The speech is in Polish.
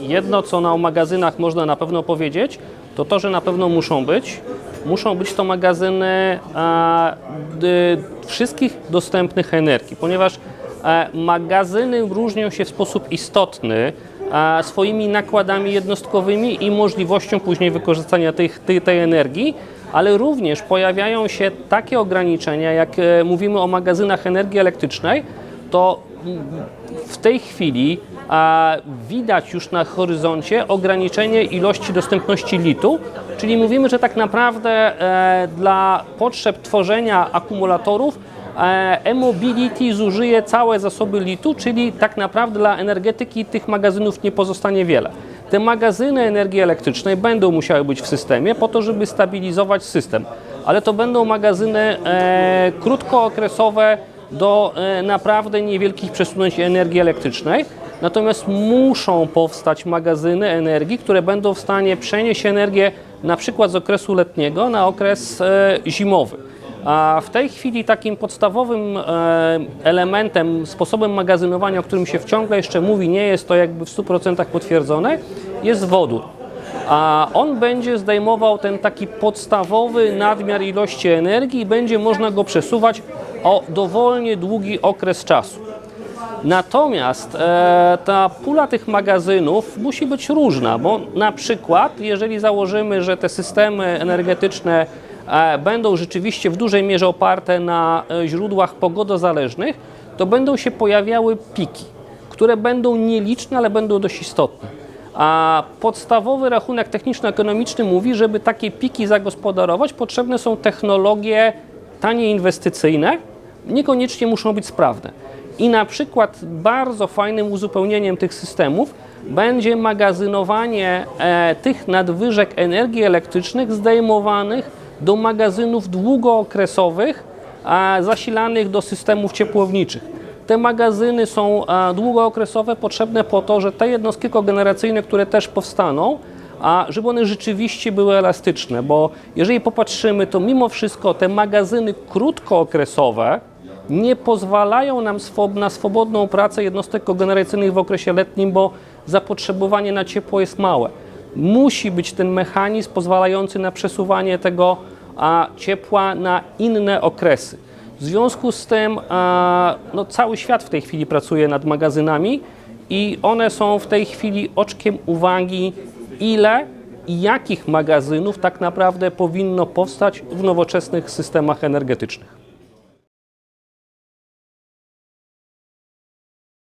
jedno, co na o magazynach można na pewno powiedzieć, to to, że na pewno muszą być. Muszą być to magazyny wszystkich dostępnych energii, ponieważ e, magazyny różnią się w sposób istotny swoimi nakładami jednostkowymi i możliwością później wykorzystania tych, tej, tej energii, ale również pojawiają się takie ograniczenia, jak e, mówimy o magazynach energii elektrycznej, to w tej chwili a, widać już na horyzoncie ograniczenie ilości dostępności litu, czyli mówimy, że tak naprawdę e, dla potrzeb tworzenia akumulatorów e, e-mobility zużyje całe zasoby litu, czyli tak naprawdę dla energetyki tych magazynów nie pozostanie wiele. Te magazyny energii elektrycznej będą musiały być w systemie po to, żeby stabilizować system, ale to będą magazyny e, krótkookresowe do e, naprawdę niewielkich przesunięć energii elektrycznej. Natomiast muszą powstać magazyny energii, które będą w stanie przenieść energię na przykład z okresu letniego na okres e, zimowy. A w tej chwili takim podstawowym e, elementem, sposobem magazynowania, o którym się ciągle jeszcze mówi, nie jest to jakby w 100% potwierdzone, jest wodór. A on będzie zdejmował ten taki podstawowy nadmiar ilości energii i będzie można go przesuwać o dowolnie długi okres czasu. Natomiast e, ta pula tych magazynów musi być różna, bo na przykład, jeżeli założymy, że te systemy energetyczne e, będą rzeczywiście w dużej mierze oparte na e, źródłach pogodozależnych, to będą się pojawiały piki, które będą nieliczne, ale będą dość istotne. A podstawowy rachunek techniczno-ekonomiczny mówi, żeby takie piki zagospodarować, potrzebne są technologie tanie inwestycyjne, niekoniecznie muszą być sprawne. I na przykład bardzo fajnym uzupełnieniem tych systemów będzie magazynowanie e, tych nadwyżek energii elektrycznych zdejmowanych do magazynów długookresowych, a zasilanych do systemów ciepłowniczych. Te magazyny są e, długookresowe, potrzebne po to, że te jednostki kogeneracyjne, które też powstaną, a żeby one rzeczywiście były elastyczne, bo jeżeli popatrzymy, to mimo wszystko te magazyny krótkookresowe nie pozwalają nam na swobodną pracę jednostek kogeneracyjnych w okresie letnim, bo zapotrzebowanie na ciepło jest małe. Musi być ten mechanizm pozwalający na przesuwanie tego ciepła na inne okresy. W związku z tym no, cały świat w tej chwili pracuje nad magazynami i one są w tej chwili oczkiem uwagi, ile i jakich magazynów tak naprawdę powinno powstać w nowoczesnych systemach energetycznych.